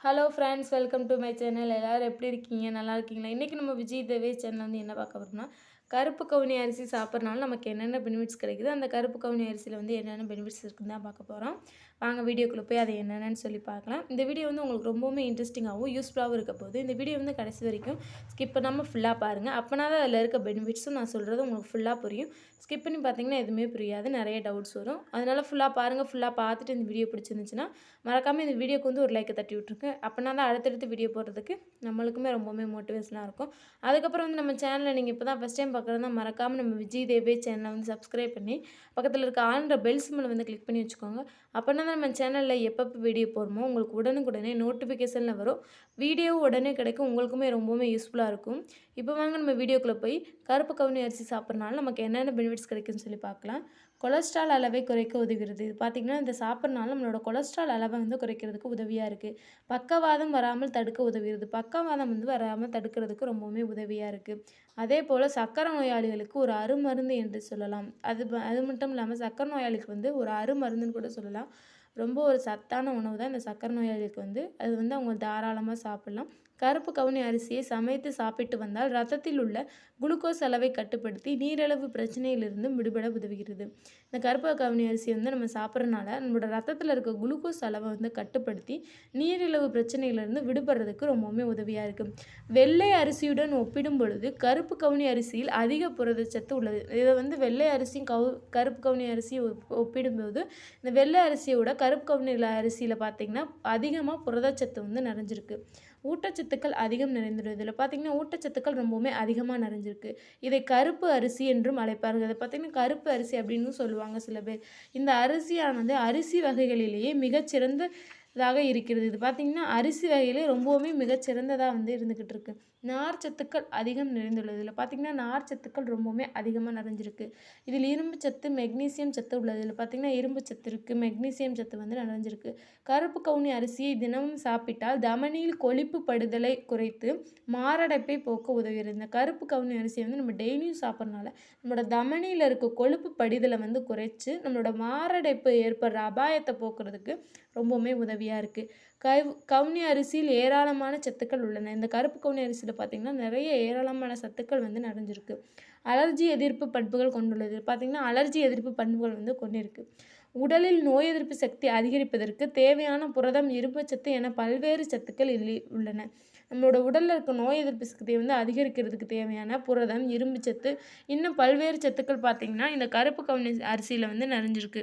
Hello friends welcome to my channel எல்லோரும் எப்படி இருக்கீங்க? நல்லா இருக்கீங்களா? இன்றைக்கி நம்ம விஜய் தேவே சேனல் வந்து என்ன பார்க்க போகிறோம்னா கருப்பு கவுனி அரிசி சாப்பிட்றனால நமக்கு என்னென்ன பெனிஃபிட்ஸ் கிடைக்குது அந்த கருப்பு கவுனி அரிசியில் வந்து என்னென்ன பெனிஃபிட்ஸ் இருக்குன்னு தான் பார்க்க போகிறோம் வாங்க வீடியோக்குள்ளே போய் அது என்னென்னு சொல்லி பார்க்கலாம். இந்த வீடியோ வந்து உங்களுக்கு ரொம்பவுமே இன்ட்ரெஸ்டிங்காகவும் யூஸ்ஃபுல்லாகவும் இருக்க போது இந்த வீடியோ வந்து கடைசி வரைக்கும் ஸ்கிப் பண்ணாமல் ஃபுல்லாக பாருங்கள் அப்போனா தான் அதில் இருக்க பெனிஃபிட்ஸும் நான் சொல்கிறது உங்களுக்கு ஃபுல்லாக புரியும். ஸ்கிப் பண்ணி பார்த்தீங்கன்னா எதுவுமே புரியாது. நிறைய டவுட்ஸ் வரும். அதனால் ஃபுல்லாக பாருங்கள் ஃபுல்லாக பார்த்துட்டு இந்த வீடியோ பிடிச்சிருந்துச்சுன்னா மறக்காமல் இந்த வீடியோக்கு வந்து ஒரு லைக்கை தட்டி விட்ருங்க அப்போனா தான் அடுத்தடுத்து வீடியோ போடுறதுக்கு நம்மளுக்குமே ரொம்பவுமே மோட்டிவேஷனாக இருக்கும். அதுக்கப்புறம் வந்து நம்ம சேனலில் நீங்கள் இப்போ தான் ஃபஸ்ட் டைம் பார்க்குறதா மறக்காமல் நம்ம விஜய் தேவே சேனலை வந்து சப்ஸ்கிரைப் பண்ணி பக்கத்தில் இருக்க ஆன்ற பெல் சிம்மில் வந்து கிளிக் பண்ணி வச்சுக்கோங்க. அப்போனா தான் நம்ம சேனலில் எப்பப்போ வீடியோ போடுமோ உங்களுக்கு உடனுக்குடனே நோட்டிஃபிகேஷனில் வரும். வீடியோ உடனே கிடைக்கும். உங்களுக்குமே ரொம்பவுமே யூஸ்ஃபுல்லாக இருக்கும். இப்போ வாங்க நம்ம வீடியோக்குள்ளே போய் கருப்பு கவுனி அரிசி சாப்பிட்றனால நமக்கு என்னென்ன பெனிஃபிட்ஸ் கிடைக்குன்னு சொல்லி பார்க்கலாம். கொலஸ்ட்ரால் அளவை குறைக்க உதவுகிறது. இது பார்த்திங்கன்னா இந்த சாப்பிட்றனால நம்மளோட கொலஸ்ட்ரால் அளவை வந்து குறைக்கிறதுக்கு உதவியாக இருக்குது பக்கவாதம் வராமல் தடுக்க உதவுகிறது. பக்கவாதம் வந்து வராமல் தடுக்கிறதுக்கு ரொம்பவுமே உதவியாக இருக்குது அதே போல் சக்கரை நோயாளிகளுக்கு ஒரு அருமருந்து என்று சொல்லலாம். அது அது மட்டும் இல்லாமல் சக்கரை நோயாளிக்கு வந்து ஒரு அருமருந்துன்னு கூட சொல்லலாம். ரொம்ப ஒரு சத்தான உணவு தான் இந்த சக்கரை நோயாளிகளுக்கு வந்து அது வந்து அவங்க தாராளமாக சாப்பிட்லாம். கருப்பு கவுனி அரிசியை சமைத்து சாப்பிட்டு வந்தால் ரத்தத்தில் உள்ள குளுக்கோஸ் அளவை கட்டுப்படுத்தி நீரிழிவு பிரச்சனையிலிருந்தும் விடுபட உதவுகிறது. இந்த கருப்பு கவுனி அரிசி வந்து நம்ம சாப்பிட்றதுனால நம்மளோட ரத்தத்தில் இருக்க குளுக்கோஸ் அளவை வந்து கட்டுப்படுத்தி நீரிழவு பிரச்சனையிலிருந்து விடுபடுறதுக்கு ரொம்பவுமே உதவியாக இருக்குது வெள்ளை அரிசியுடன் ஒப்பிடும் பொழுது கருப்பு கவுனி அரிசியில் அதிக புரதச்சத்து உள்ளது. இதை வந்து வெள்ளை அரிசியும் கவு கருப்பு கவுனி அரிசியை ஒப்பிடும்போது இந்த வெள்ளை அரிசியை விட கருப்பு கவுனி அரிசியில் பார்த்திங்கன்னா அதிகமாக புரதச்சத்து வந்து நிறைஞ்சிருக்கு. ஊட்டச்சத்து ஊட்டச்சத்துக்கள் அதிகம் நிறைந்துள்ளது இதில் பார்த்திங்கன்னா ஊட்டச்சத்துக்கள் ரொம்பவுமே அதிகமாக நிறைஞ்சிருக்கு. இதை கருப்பு அரிசி என்றும் அழைப்பார்கள். இதை பார்த்திங்கன்னா கருப்பு அரிசி அப்படின்னு சொல்லுவாங்க சில பேர். இந்த அரிசியானது அரிசி வகைகளிலேயே மிகச்சிறந்த இதாக இருக்கிறது. இது பார்த்திங்கன்னா அரிசி வகையிலே ரொம்பவுமே மிகச்சிறந்ததாக வந்து இருந்துக்கிட்டு இருக்குது நார் சத்துக்கள் அதிகம் நிறைந்துள்ளது. இதில் பார்த்திங்கன்னா நார் சத்துக்கள் ரொம்பவுமே அதிகமாக நிறைஞ்சிருக்கு. இதில் இரும்பு சத்து மெக்னீசியம் சத்து உள்ளது. இதில் பார்த்திங்கன்னா இரும்பு சத்து இருக்குது மெக்னீசியம் சத்து வந்து நிறைஞ்சிருக்கு. கருப்பு கவுனி அரிசியை தினமும் சாப்பிட்டால் தமனியில் கொழுப்பு படுதலை குறைத்து மாரடைப்பை போக்க உதவுகிறது. இந்த கருப்பு கவுனி அரிசியை வந்து நம்ம டெய்லியும் சாப்பிட்றனால நம்மளோட தமனியில் இருக்க கொழுப்பு படிதலை வந்து குறைச்சி நம்மளோட மாரடைப்பு ஏற்படுற அபாயத்தை போக்குறதுக்கு ரொம்பவுமே உதவியாக இருக்குது கவ் கவுனி அரிசியில் ஏராளமான சத்துக்கள் உள்ளன. இந்த கருப்பு கவுனி அரிசியில் பார்த்திங்கன்னா நிறைய ஏராளமான சத்துக்கள் வந்து நிறைஞ்சிருக்கு. அலர்ஜி எதிர்ப்பு பண்புகள் கொண்டுள்ளது. பார்த்திங்கன்னா அலர்ஜி எதிர்ப்பு பண்புகள் வந்து கொண்டிருக்கு. உடலில் நோய் எதிர்ப்பு சக்தி அதிகரிப்பதற்கு தேவையான புரதம் இரும்புச்சத்து என பல்வேறு சத்துக்கள் இல்லை உள்ளன. நம்மளோட உடலில் இருக்க நோய் எதிர்ப்பு சக்தியை வந்து அதிகரிக்கிறதுக்கு தேவையான புரதம் இரும்பு சத்து இன்னும் பல்வேறு சத்துக்கள் பார்த்திங்கன்னா இந்த கருப்பு கவுனி அரிசியில் வந்து நிறைஞ்சிருக்கு.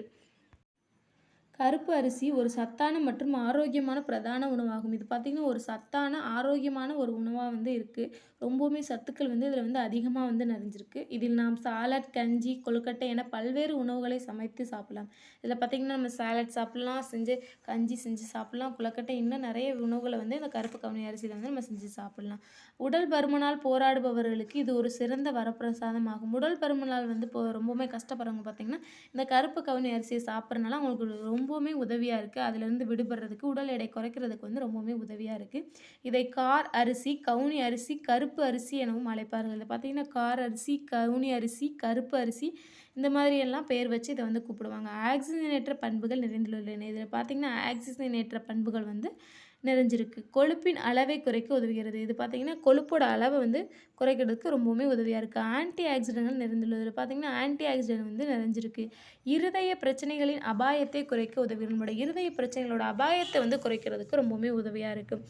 கருப்பு அரிசி ஒரு சத்தான மற்றும் ஆரோக்கியமான பிரதான உணவாகும். இது பார்த்திங்கன்னா ஒரு சத்தான ஆரோக்கியமான ஒரு உணவாக வந்து இருக்குது ரொம்பவுமே சத்துக்கள் வந்து இதில் வந்து அதிகமாக வந்து நிறைஞ்சிருக்கு. இதில் நாம் சாலட் கஞ்சி கொழுக்கட்டை என பல்வேறு உணவுகளை சமைத்து சாப்பிடலாம். இதில் பார்த்திங்கன்னா நம்ம சாலட் சாப்பிட்லாம் செஞ்சு கஞ்சி செஞ்சு சாப்பிட்லாம் கொழுக்கட்டை இன்னும் நிறைய உணவுகளை வந்து இந்த கருப்பு கவனி அரிசியில் வந்து நம்ம செஞ்சு சாப்பிட்லாம். உடல் பருமனால் போராடுபவர்களுக்கு இது ஒரு சிறந்த வரப்பிரசாதம் ஆகும் உடல் பருமனால் வந்து இப்போ ரொம்பவுமே கஷ்டப்படுறவங்க பார்த்திங்கன்னா இந்த கருப்பு கவனி அரிசியை சாப்பிட்றதுனால அவங்களுக்கு ரொம்ப ரொம்பவுமே உதவியாக இருக்குது அதுலேருந்து விடுபடுறதுக்கு உடல் எடை குறைக்கிறதுக்கு வந்து ரொம்பவுமே உதவியாக இருக்குது இதை கார் அரிசி கவுனி அரிசி கருப்பு அரிசி எனவும் அழைப்பார்கள். இதை பார்த்திங்கன்னா கார் அரிசி கவுனி அரிசி கருப்பு அரிசி இந்த மாதிரியெல்லாம் பேர் வச்சு இதை வந்து கூப்பிடுவாங்க. ஆக்சிஜனேற்ற பண்புகள் நிறைந்துள்ளன. இதில் பார்த்திங்கன்னா ஆக்சிஜனேற்ற பண்புகள் வந்து நிறைஞ்சிருக்கு. கொழுப்பின் அளவை குறைக்க உதவுகிறது. இது பார்த்திங்கன்னா கொழுப்போட அளவை வந்து குறைக்கிறதுக்கு ரொம்பவுமே உதவியாக இருக்குது ஆன்டி ஆக்சிடென்ட்கள் நிறைந்துள்ளது. பார்த்திங்கன்னா ஆன்டி ஆக்சிடென்ட் வந்து நிறைஞ்சிருக்கு. இருதய பிரச்சனைகளின் அபாயத்தை குறைக்க உதவுகிறது. நம்மளோட இருதய பிரச்சனைகளோட அபாயத்தை வந்து குறைக்கிறதுக்கு ரொம்பவுமே உதவியாக இருக்குது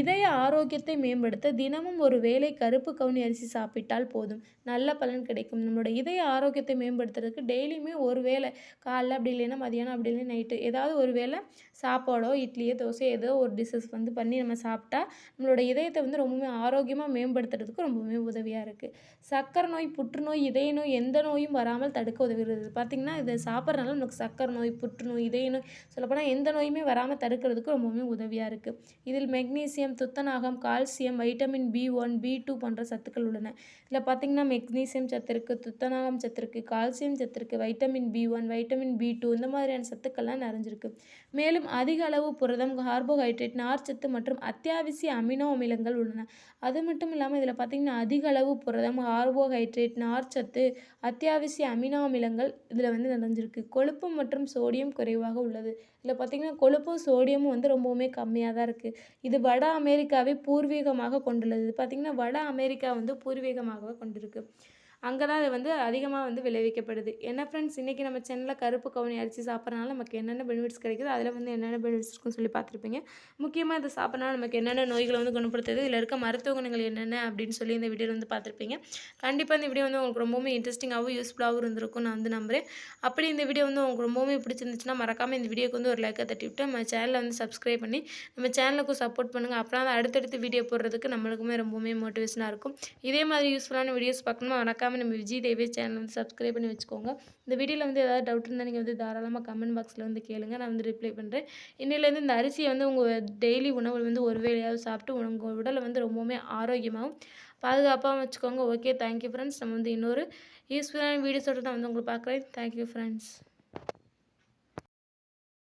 இதய ஆரோக்கியத்தை மேம்படுத்த தினமும் ஒரு வேளை கருப்பு கவுனி அரிசி சாப்பிட்டால் போதும். நல்ல பலன் கிடைக்கும். நம்மளோட இதய ஆரோக்கியத்தை மேம்படுத்துறதுக்கு டெய்லியுமே ஒரு வேளை காலைல அப்படி இல்லைன்னா மதியானம் அப்படி இல்லைன்னா நைட்டு ஏதாவது ஒரு வேளை சாப்பாடோ இட்லியோ தோசை ஏதோ ஒரு எக்ஸசைசஸ் வந்து பண்ணி நம்ம சாப்பிட்டா நம்மளோட இதயத்தை வந்து ரொம்பவுமே ஆரோக்கியமாக மேம்படுத்துறதுக்கு ரொம்பவுமே உதவியாக இருக்குது சக்கரை நோய் புற்றுநோய் இதய நோய் எந்த நோயும் வராமல் தடுக்க உதவுகிறது. பார்த்திங்கன்னா இதை சாப்பிட்றதுனால நமக்கு சக்கரை நோய் புற்றுநோய் இதய நோய் சொல்லப்போனால் எந்த நோயுமே வராமல் தடுக்கிறதுக்கு ரொம்பவுமே உதவியாக இருக்குது இதில் மெக்னீசியம் துத்தநாகம் calcium vitamin B one B two போன்ற சத்துக்கள் உள்ளன. இதில் பார்த்திங்கன்னா மெக்னீசியம் சத்து இருக்குது துத்தநாகம் சத்து இருக்குது கால்சியம் சத்து இருக்குது vitamin B one vitamin B two இந்த மாதிரியான சத்துக்கள்லாம் நிறைஞ்சிருக்கு. மேலும் அதிக அளவு புரதம் கார்போஹைட்ரேட் நார்ச்சத்து மற்றும் அத்தியாவசிய அமினோ அமிலங்கள் உள்ளன. அது மட்டும் இல்லாமல் இதில் பார்த்திங்கன்னா அதிக அளவு புரதம் கார்போஹைட்ரேட் நார்ச்சத்து அத்தியாவசிய அமினோ அமிலங்கள் இதில் வந்து நிறைஞ்சிருக்கு. கொழுப்பு மற்றும் சோடியம் குறைவாக உள்ளது. இதில் பார்த்திங்கன்னா கொழுப்பும் சோடியமும் வந்து ரொம்பவுமே கம்மியாக தான் இருக்குது இது வட அமெரிக்காவை பூர்வீகமாக கொண்டுள்ளது. பார்த்திங்கன்னா வட அமெரிக்கா வந்து பூர்வீகமாக கொண்டிருக்கு. அங்கே தான் அது வந்து அதிகமாக வந்து விளைவிக்கப்படுது. என்ன ஃப்ரெண்ட்ஸ் இன்றைக்கி நம்ம சேனலில் கருப்பு கவுனி அரிசி சாப்பிட்றனால நமக்கு என்னென்ன பெனிஃபிட்ஸ் கிடைக்குது அதில் வந்து என்னென்ன பெனிஃபிட்ஸ் இருக்குன்னு சொல்லி பார்த்துருப்பீங்க. முக்கியமாக இதை சாப்பிட்றனால நமக்கு என்னென்ன நோய்களை வந்து குணப்படுத்துது இதில் இருக்க மருத்துவ குணங்கள் என்னென்ன அப்படின்னு சொல்லி இந்த வீடியோ வந்து பார்த்துருப்பீங்க. கண்டிப்பாக இந்த வீடியோ வந்து உங்களுக்கு ரொம்பவுமே இன்ட்ரெஸ்டிங்காகவும் யூஸ்ஃபுல்லாகவும் இருந்திருக்கும் நான் வந்து நம்புகிறேன் அப்படி இந்த வீடியோ வந்து உங்களுக்கு ரொம்பவுமே பிடிச்சிருந்துச்சுன்னா மறக்காமல் இந்த வீடியோக்கு வந்து ஒரு லைக்கை தட்டி விட்டு நம்ம சேனலை வந்து சப்ஸ்கிரைப் பண்ணி நம்ம சேனலுக்கும் சப்போர்ட் பண்ணுங்கள் அப்புறம் அடுத்தடுத்து வீடியோ போடுறதுக்கு நம்மளுக்குமே ரொம்பவுமே மோட்டிவேஷனாக இருக்கும். இதே மாதிரி யூஸ்ஃபுல்லான வீடியோஸ் பார்க்கணுமா? மறக்காமல் நம்ம விஜய் தேவி சேனல் வந்து சப்ஸ்கிரைப் பண்ணி வச்சுக்கோங்க. இந்த வீடியோவில் வந்து ஏதாவது டவுட் இருந்தால் நீங்கள் வந்து தாராளமாக கமெண்ட் பாக்ஸில் வந்து கேளுங்க. நான் வந்து ரிப்ளை பண்ணுறேன் இன்னிலேருந்து இந்த அரிசியை வந்து உங்கள் டெய்லி உணவில் வந்து ஒரு வேளையாவது சாப்பிட்டு உங்கள் உடலை வந்து ரொம்பவுமே ஆரோக்கியமாகவும் பாதுகாப்பாகவும் வச்சுக்கோங்க. ஓகே தேங்க்யூ ஃப்ரெண்ட்ஸ் நம்ம வந்து இன்னொரு யூஸ்ஃபுல்லான வீடியோஸோட நான் வந்து உங்களை பார்க்குறேன். Thank you friends